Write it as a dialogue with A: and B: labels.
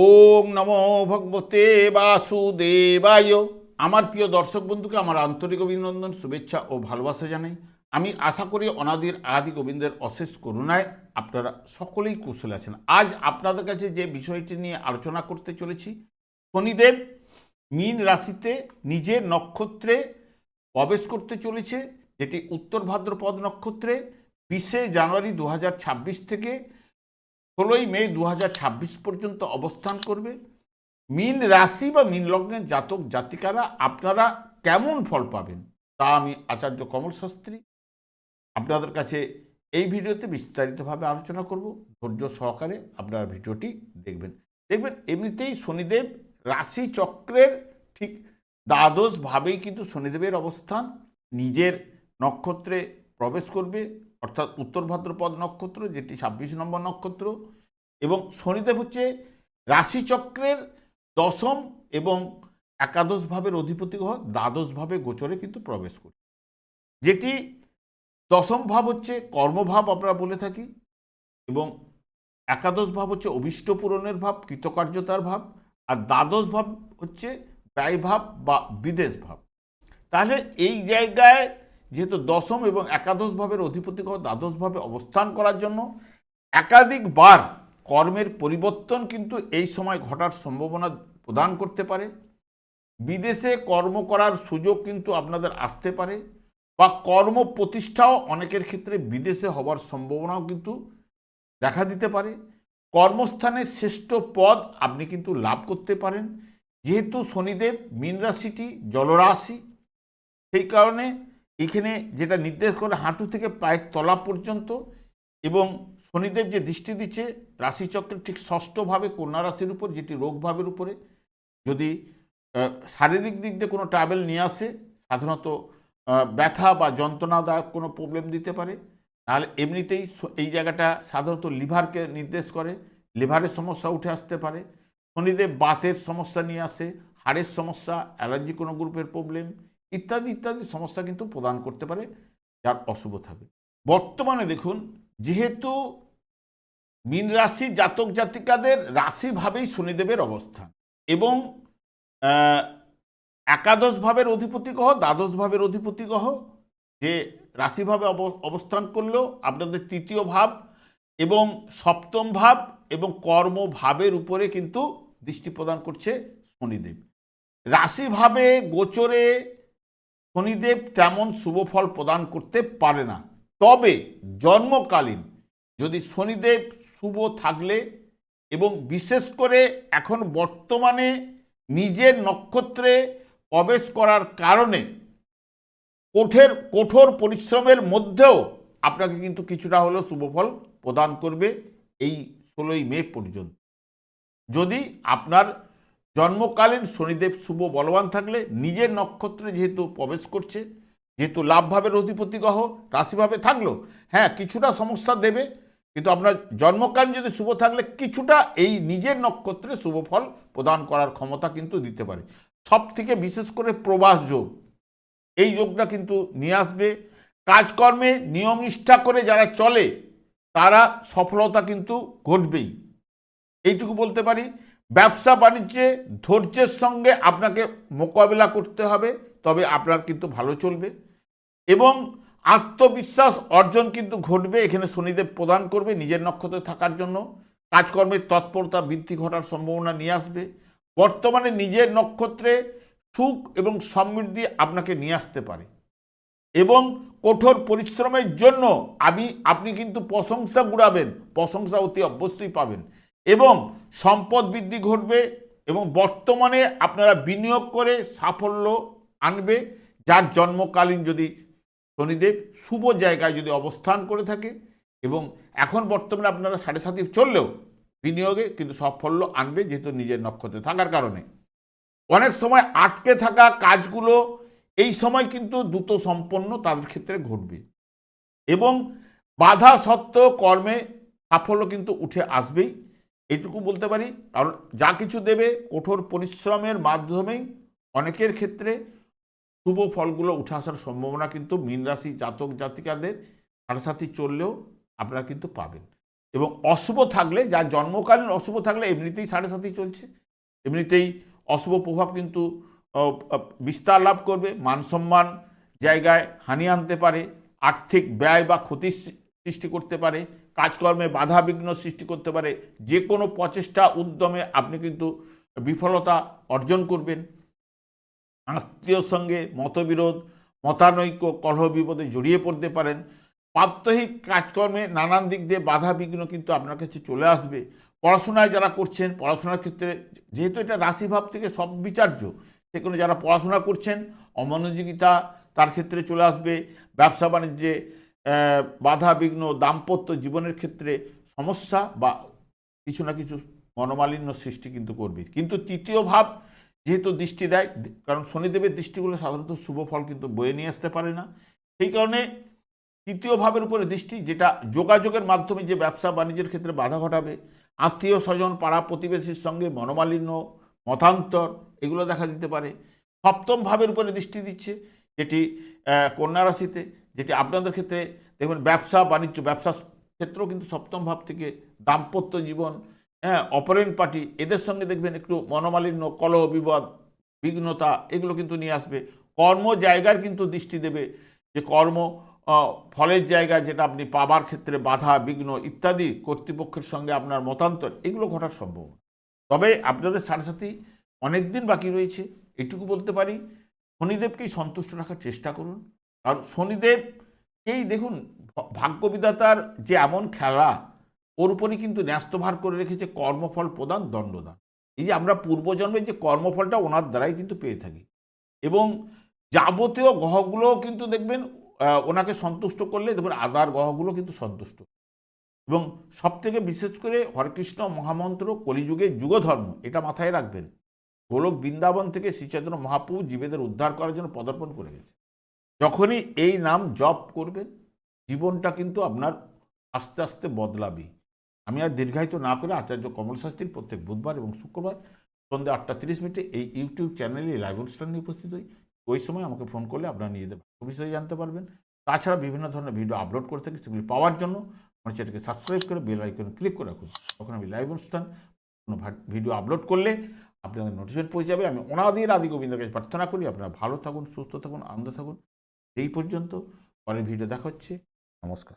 A: ওম নমো ভগবতে বাসুদেবায়। আমার প্রিয় দর্শক বন্ধুকে আমার আন্তরিক অভিনন্দন, শুভেচ্ছা ও ভালোবাসা জানাই। আমি আশা করি অনাদির আদি গোবিন্দের অশেষ করুণায় আপনারা সকলেই কুশল আছেন। আজ আপনাদের কাছে যে বিষয়টি নিয়ে আলোচনা করতে চলেছি, শনিদেব মীন রাশিতে নিজের নক্ষত্রে প্রবেশ করতে চলেছে, যেটি উত্তর ভাদ্রপদ নক্ষত্রে বিশে জানুয়ারি দু হাজার ছাব্বিশ থেকে ষোলোই মে দু হাজার ছাব্বিশ পর্যন্ত অবস্থান করবে। মিন রাশি বা মিন লগ্নের জাতক, জাতিকারা আপনারা কেমন ফল পাবেন? তা আমি আচার্য কমল শাস্ত্রী আপনাদের কাছে এই ভিডিওতে বিস্তারিতভাবে আলোচনা করব। ধৈর্য সহকারে আপনারা ভিডিওটি দেখবেন। দেখবেন, এমনিতেই শনিদেব রাশি চক্রের ঠিক দ্বাদশভাবেই কিন্তু শনিদেবের অবস্থান। নিজের নক্ষত্রে প্রবেশ করবে, অর্থাৎ উত্তর ভাদ্রপদ নক্ষত্র, যেটি ছাব্বিশ নম্বর নক্ষত্র, এবং শনিদেব হচ্ছে রাশিচক্রের দশম এবং একাদশ ভাবের অধিপতি গ্রহ দ্বাদশ ভাবে গোচরে কিন্তু প্রবেশ করে। যেটি দশম ভাব হচ্ছে কর্মভাব আমরা বলে থাকি, এবং একাদশ ভাব হচ্ছে অভিষ্ট পূরণের ভাব, কৃতকার্যতার ভাব, আর দ্বাদশ ভাব হচ্ছে ব্যয়ভাব বা বিদেশ ভাব। তাহলে এই জায়গায় যেহেতু দশম এবং একাদশ ভাবের অধিপতি গ্রহ দ্বাদশ ভাবে অবস্থান করার জন্য একাধিকবার কর্মের পরিবর্তন কিন্তু এই সময় ঘটার সম্ভাবনা প্রদান করতে পারে। বিদেশে কর্ম করার সুযোগ কিন্তু আপনাদের আসতে পারে বা কর্ম প্রতিষ্ঠাও অনেকের ক্ষেত্রে বিদেশে হওয়ার সম্ভাবনাও কিন্তু দেখা দিতে পারে। কর্মস্থানে শ্রেষ্ঠ পদ আপনি কিন্তু লাভ করতে পারেন। যেহেতু শনিদেব, মীন রাশিটি জলরাশি, সেই কারণে এখানে যেটা নির্দেশ করে হাঁটু থেকে পায়ের তলা পর্যন্ত এবং শনিদেব যে দৃষ্টি দিচ্ছে, রাশিচক্রের ঠিক ষষ্ঠভাবে কন্যা রাশির উপর, যেটি রোগভাবের উপরে, যদি শারীরিক দিক দিয়ে কোনো ট্রাভেল নিয়ে আসে, সাধারণত ব্যথা বা যন্ত্রণাদায়ক কোনো প্রবলেম দিতে পারে। নাহলে এমনিতেই এই জায়গাটা সাধারণত লিভারকে নির্দেশ করে, লিভারের সমস্যা উঠে আসতে পারে। শনিদেব বাতের সমস্যা নিয়ে আসে, হাড়ের সমস্যা, অ্যালার্জি কোনো গ্রুপের প্রবলেম ইত্যাদি ইত্যাদি সমস্যা কিন্তু প্রদান করতে পারে, যার অশুভ থাকবে। বর্তমানে দেখুন, যেহেতু মীন রাশি জাতক জাতিকাদের রাশিভাবেই শনিদেবের অবস্থান এবং একাদশ ভাবের অধিপতি গ্রহ দ্বাদশ ভাবের অধিপতি গ্রহ যে রাশিভাবে অব- অবস্থান করলেও আপনাদের তৃতীয় ভাব এবং সপ্তম ভাব এবং কর্মভাবের উপরে কিন্তু দৃষ্টি প্রদান করছে শনিদেব। রাশিভাবে গোচরে শনিদেব তেমন শুভ ফল প্রদান করতে পারে না। তবে জন্মকালীন যদি শনিদেব শুভ থাকলে এবং বিশেষ করে এখন বর্তমানে নিজের নক্ষত্রে প্রবেশ করার কারণে কঠোর কঠোর পরিশ্রমের মধ্যেও আপনাকে কিন্তু কিছুটা হলেও শুভফল প্রদান করবে এই ষোলোই মে পর্যন্ত। যদি আপনার জন্মকালীন শনিদেব শুভ বলবান থাকলে নিজের নক্ষত্রে যেহেতু প্রবেশ করছে, যেহেতু লাভভাবের অধিপতি গ্রহ রাশিভাবে থাকল হ্যাঁ কিছুটা সমস্যা দেবে, কিন্তু আপনার জন্মকালীন যদি শুভ থাকলে কিছুটা এই নিজের নক্ষত্রে শুভ ফল প্রদান করার ক্ষমতা কিন্তু দিতে পারে। সব থেকে বিশেষ করে প্রবাস যোগ, এই যোগটা কিন্তু নিয়ে আসবে। কাজকর্মে নিয়ম নিষ্ঠা করে যারা চলে, তারা সফলতা কিন্তু ঘটবেই। এইটুকু বলতে পারি। ব্যবসা বাণিজ্যে, ধৈর্যের সঙ্গে আপনাকে মোকাবিলা করতে হবে, তবে আপনার কিন্তু ভালো চলবে। এবং আত্মবিশ্বাস অর্জন কিন্তু ঘটবে, এখানে শনিদেব প্রদান করবে নিজের নক্ষত্রে থাকার জন্য। কাজকর্মের তৎপরতা বৃদ্ধি ঘটার সম্ভাবনা নিয়ে আসবে। বর্তমানে নিজের নক্ষত্রে সুখ এবং সমৃদ্ধি আপনাকে নিয়ে আসতে পারে। এবং কঠোর পরিশ্রমের জন্য আমি আপনি কিন্তু প্রশংসা গুড়াবেন, প্রশংসা অতি অবশ্যই পাবেন। এবং সম্পদ বৃদ্ধি ঘটবে এবং বর্তমানে আপনারা বিনিয়োগ করে সাফল্য আনবে, যার জন্মকালীন যদি শনিদেব শুভ জায়গায় যদি অবস্থান করে থাকে এবং এখন বর্তমানে আপনারা সাড়ে সাথে চললেও বিনিয়োগে কিন্তু সাফল্য আনবে যেহেতু নিজের নক্ষত্রে থাকার কারণে। অনেক সময় আটকে থাকা কাজগুলো এই সময় কিন্তু দ্রুত সম্পন্ন তাদের ক্ষেত্রে ঘটবে এবং বাধা সত্ত্বেও কর্মে সাফল্য কিন্তু উঠে আসবেই। এইটুকু বলতে পারি, কারণ যা কিছু দেবে কঠোর পরিশ্রমের মাধ্যমেই অনেকের ক্ষেত্রে শুভ ফলগুলো উঠে আসার সম্ভাবনা কিন্তু মীন রাশি জাতক জাতিকাদের সাথে সাথে চললেও আপনারা কিন্তু পাবেন। এবং অশুভ থাকলে, যা জন্মকালীন অশুভ থাকলে এমনিতেই সাড়ে সাথেই চলছে। এমনিতেই অশুভ প্রভাব কিন্তু বিস্তার লাভ করবে, মান সম্মান জায়গায় হানি আনতে পারে, আর্থিক ব্যয় বা ক্ষতির সৃষ্টি করতে পারে কাজকর্মে বাধা বিঘ্ন সৃষ্টি করতে পারে, যে কোনো প্রচেষ্টা উদ্যমে আপনি কিন্তু বিফলতা অর্জন করবেন। আত্মীয়র সঙ্গে মতবিরোধ, মতানৈক্য, কলহ বিপদে জড়িয়ে পড়তে পারেন। প্রাত্যহিক কাজকর্মে নানান দিক দিয়ে বাধা বিঘ্ন কিন্তু আপনার কাছে চলে আসবে। পড়াশোনায় যারা করছেন, পড়াশোনার ক্ষেত্রে যেহেতু এটা রাশিভাব থেকে সব বিচার্য সেখানে যারা পড়াশোনা করছেন, অমনোযোগিতা তার ক্ষেত্রে চলে আসবে। ব্যবসা বাণিজ্যে বাধা, বিঘ্ন, দাম্পত্য জীবনের ক্ষেত্রে সমস্যা বা কিছু না কিছু মনোমালিন্য সৃষ্টি কিন্তু করবে। কিন্তু তৃতীয় ভাব যেহেতু দৃষ্টি দেয়, কারণ শনিদেবের দৃষ্টিগুলো সাধারণত শুভ ফল কিন্তু বয়ে নিয়ে আসতে পারে না। সেই কারণে তৃতীয় ভাবের উপরে দৃষ্টি, যেটা যোগাযোগের মাধ্যমে যে ব্যবসা বাণিজ্যের ক্ষেত্রে বাধা ঘটাবে, আত্মীয় স্বজন, পাড়া প্রতিবেশীর সঙ্গে মনোমালিন্য, মতান্তর, এগুলো দেখা দিতে পারে। সপ্তম ভাবের উপরে দৃষ্টি দিচ্ছে, যেটি কন্যা রাশিতে যেটি আপনাদের ক্ষেত্রে, দেখবেন ব্যবসা, বাণিজ্য, ব্যবসা ক্ষেত্রেও কিন্তু সপ্তম ভাব থেকে দাম্পত্য জীবন হ্যাঁ অপরেন পার্টি, এদের সঙ্গে দেখবেন একটু মনোমালিন্য, কলহ, বিবাদ, বিঘ্নতা, এগুলো কিন্তু নিয়ে আসবে। কর্ম জায়গার কিন্তু দৃষ্টি দেবে যে কর্ম ফলের জায়গা যেটা আপনি পাবার ক্ষেত্রে বাধা, বিঘ্ন ইত্যাদি কর্তৃপক্ষের সঙ্গে আপনার মতান্তর, এগুলো ঘটার সম্ভব। তবে আপনাদের সাথে সাথেই অনেক দিন বাকি রয়েছে, এটুকু বলতে পারি, শনিদেবকেই সন্তুষ্ট রাখার চেষ্টা করুন। কারণ এই দেখুন ভাগ্যবিদাতার যে এমন খেলা, ওর উপরই কিন্তু ন্যস্তভার করে রেখেছে কর্মফল প্রদান দণ্ডদান। এই যে আমরা পূর্বজন্মের যে কর্মফলটা ওনার দ্বারাই কিন্তু পেয়ে থাকি। এবং যাবতীয় গ্রহগুলো কিন্তু দেখবেন ওনাকে সন্তুষ্ট করলে দেখবেন আদার গ্রহগুলো কিন্তু সন্তুষ্ট। এবং সব থেকে বিশেষ করে হরেকৃষ্ণ মহামন্ত্র কলিযুগে যুগধর্ম, এটা মাথায় রাখবেন। গোলক বৃন্দাবন থেকে শ্রীচৈতন্য মহাপ্রভু জীবেদের উদ্ধার করার জন্য পদার্পণ করে গেছে। যখনই এই নাম জপ করবেন, জীবনটা কিন্তু আপনার আস্তে আস্তে বদলাবে আমি আর দীর্ঘায়িত না করে আচার্য কমল শাস্ত্রীর প্রত্যেক বুধবার এবং শুক্রবার সন্ধ্যে আটটা তিরিশ মিনিটে এই ইউটিউব চ্যানেলে লাইভ অনুষ্ঠান উপস্থিত হই। ওই সময় আমাকে ফোন করলে আপনারা নিজেদের বিষয়ে জানতে পারবেন। তাছাড়া বিভিন্ন ধরনের ভিডিও আপলোড করে থাকি, সেগুলি পাওয়ার জন্য আমার চ্যানেলকে সাবস্ক্রাইব করে বেল আইকনে ক্লিক করে রাখুন। তখন আমি লাইভ অনুষ্ঠান, কোনো ভিডিও আপলোড করলে আপনাদের নোটিফিকেশন পৌঁছে যাবে। আমি অনাদির আদি গোবিন্দের কাছে প্রার্থনা করি, আপনারা ভালো থাকুন, সুস্থ থাকুন, আনন্দ থাকুন। এই পর্যন্ত পরের ভিডিও দেখা হচ্ছে। নমস্কার।